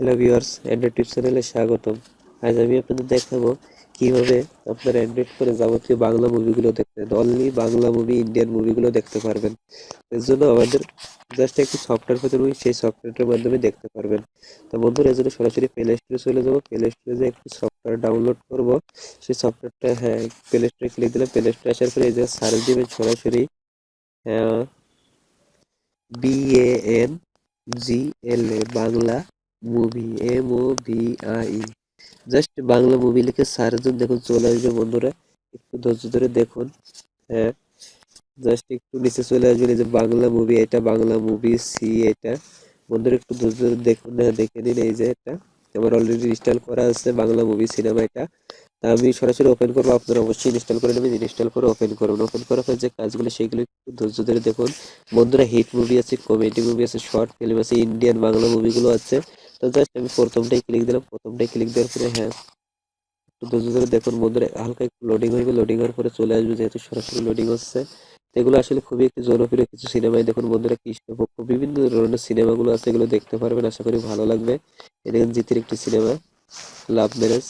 Hello viewers Android tips চ্যানেলে স্বাগতম। আজ আমি আপনাদের দেখাবো কীভাবে আপনার অ্যান্ড্রয়েড করে যাবতীয় বাংলা মুভিগুলো দেখতে অনলি বাংলা মুভি ইন্ডিয়ান মুভিগুলো দেখতে পারবেন। এর জন্য আমাদের জাস্ট একটি সফটওয়্যার পেতে সেই সফটওয়্যারটার মাধ্যমে দেখতে পারবেন। তো বন্ধুরা, এর জন্য সরাসরি প্লে স্টোরে চলে যাব। প্লে স্টোরে যে একটি সফটওয়্যার ডাউনলোড করব, সেই সফটওয়্যারটা হ্যাঁ প্লে স্টোরে ক্লিক দিলে প্লে স্টোরে আসার পরে এই যে সার্চ দিবেন সরাসরি B A N G L A Bangla movie M O V I just Bangla movie লিখে সার্চ দিন, দেখুন চলে আসবে বন্ধুরা। একটু ধৈর্য ধরে দেখুন। হ্যাঁ জাস্ট একটু নিচে চলে আসবে, এই যে বাংলা মুভি এটা বাংলা মুভি সি এটা। বন্ধুরা একটু ধৈর্য ধরে দেখুন হ্যাঁ দেখে নিন, এই যে এটা। আমার অলরেডি ইনস্টল করা আছে বাংলা মুভি সিনেমা এটা। তা আমি সরাসরি ওপেন করব, আপনারা অবশ্যই ইনস্টল করে নেবেন ইনস্টল করে ওপেন করবেন ওপেন করার পর যে কাজগুলো, সেগুলো একটু ধৈর্য ধরে দেখুন। বন্ধুরা হিট মুভি আছে কমেডি মুভি আছে শর্ট ফিল্ম আছে ইন্ডিয়ান বাংলা মুভিগুলো আছে। তো জাস্ট আমি প্রথমটাই ক্লিক দিলাম প্রথমটাই ক্লিক দেওয়ার পরে হ্যাঁ। দেখুন বন্ধুরা, হালকা একটু লোডিং হইবে লোডিং হওয়ার পরে চলে আসবে, যেহেতু সরাসরি লোডিং হচ্ছে। এগুলো আসলে খুবই একটি জনপ্রিয় কিছু সিনেমায় দেখুন বন্ধুরা কৃষ্ণপক্ষ বিভিন্ন ধরনের সিনেমাগুলো আছে, এগুলো দেখতে পারবেন, আশা করি ভালো লাগবে। এটা জিতের একটি সিনেমা লাভ ম্যারেজ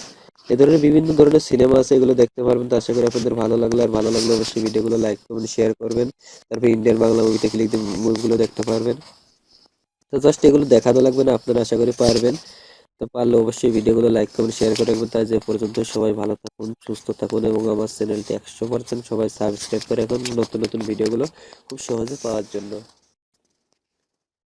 এ ধরনের বিভিন্ন ধরনের সিনেমা আছে, এগুলো দেখতে পারবেন। তো আশা করি আপনাদের ভালো লাগলে, আর ভালো লাগলে অবশ্যই ভিডিওগুলো লাইক করবেন শেয়ার করবেন। তারপর ইন্ডিয়ান বাংলা মুভিতে ক্লিক দিয়ে মুভিগুলো দেখতে পারবেন। তো জাস্ট এগুলো দেখানো লাগবে না, আপনারা আশা করি পারবেন। তো পারলে অবশ্যই ভিডিওগুলো লাইক করবেন শেয়ার করে রাখবেন। তাই যে পর্যন্ত সবাই ভালো থাকুন, সুস্থ থাকুন এবং আমার চ্যানেলটি একশো পার্সেন্ট সবাই সাবস্ক্রাইব করে এখন নতুন নতুন ভিডিওগুলো খুব সহজে পাওয়ার জন্য।